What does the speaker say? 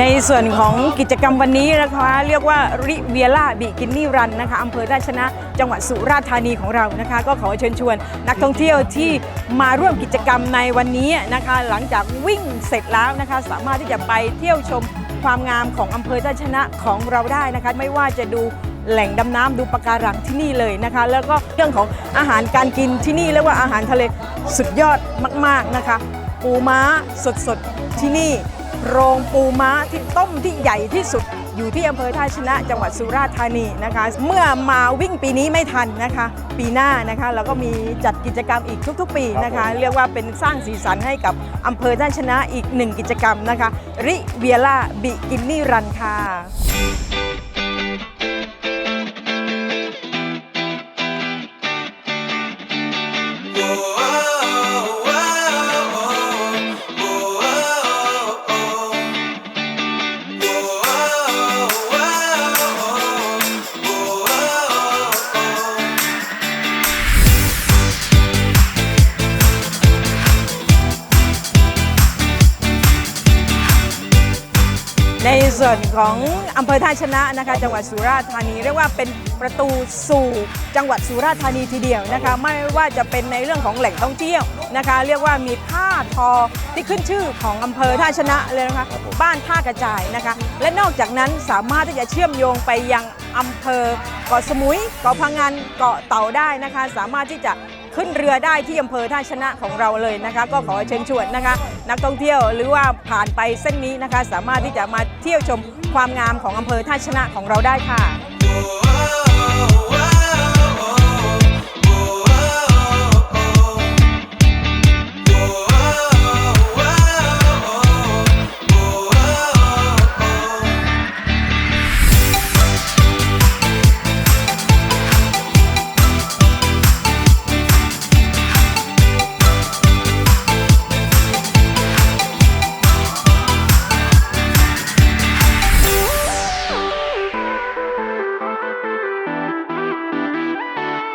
ในส่วนของกิจกรรมวันนี้นะคะ เรียกว่าริเวียล่าบิกินี่รันนะคะอำเภอราชนะจังหวัดสุราษฎร์ธานีของเรานะคะ ก็ขอเชิญชวนนักท่องเที่ยวที่มาร่วมกิจกรรมในวันนี้นะคะ หลังจากวิ่งเสร็จแล้วนะคะ สามารถที่จะไปเที่ยวชมความงามของอำเภอราชนะของเราได้นะคะ ไม่ว่าจะดูแหล่งดำน้ำดูปะการังที่นี่เลยนะคะ แล้วก็เรื่องของอาหารการกินที่นี่เรียกว่าอาหารทะเลสุดยอดมาก ๆนะคะ ปูม้าสดๆที่นี่ โรงปูม้าที่ต้มที่ใหญ่ที่สุด อยู่ที่อำเภอท่าชนะจังหวัดสุราษฎร์ธานีนะคะ เมื่อมาวิ่งปีนี้ไม่ทันนะคะ ปีหน้านะคะเราก็มีจัดกิจกรรมอีกทุกๆ ปีนะคะ เรียกว่าเป็นสร้างสีสันให้กับอำเภอท่าชนะอีกหนึ่งกิจกรรมนะคะ ริเวียล่าบิกินี่รันค่ะ ในส่วนของอำเภอท่าชนะนะคะจังหวัดสุราษฎร์ธานีเรียกว่าเป็นประตูสู่จังหวัดสุราษฎร์ธานีทีเดียวนะคะ ไม่ว่าจะเป็นในเรื่องของแหล่งท่องเที่ยวนะคะ เรียกว่ามีผ้าทอที่ขึ้นชื่อของอำเภอท่าชนะเลยนะคะบ้านท่ากระจายนะคะ และนอกจากนั้นสามารถที่จะเชื่อมโยงไปยังอำเภอเกาะสมุยเกาะพังงานเกาะเต่าได้นะคะ สามารถที่จะ ขึ้นเรือได้ที่อำเภอท่าชนะของเราเลยนะคะ ก็ขอเชิญชวนนะคะ นักท่องเที่ยวหรือว่าผ่านไปเส้นนี้นะคะ สามารถที่จะมาเที่ยวชมความงามของอำเภอท่าชนะของเราได้ค่ะ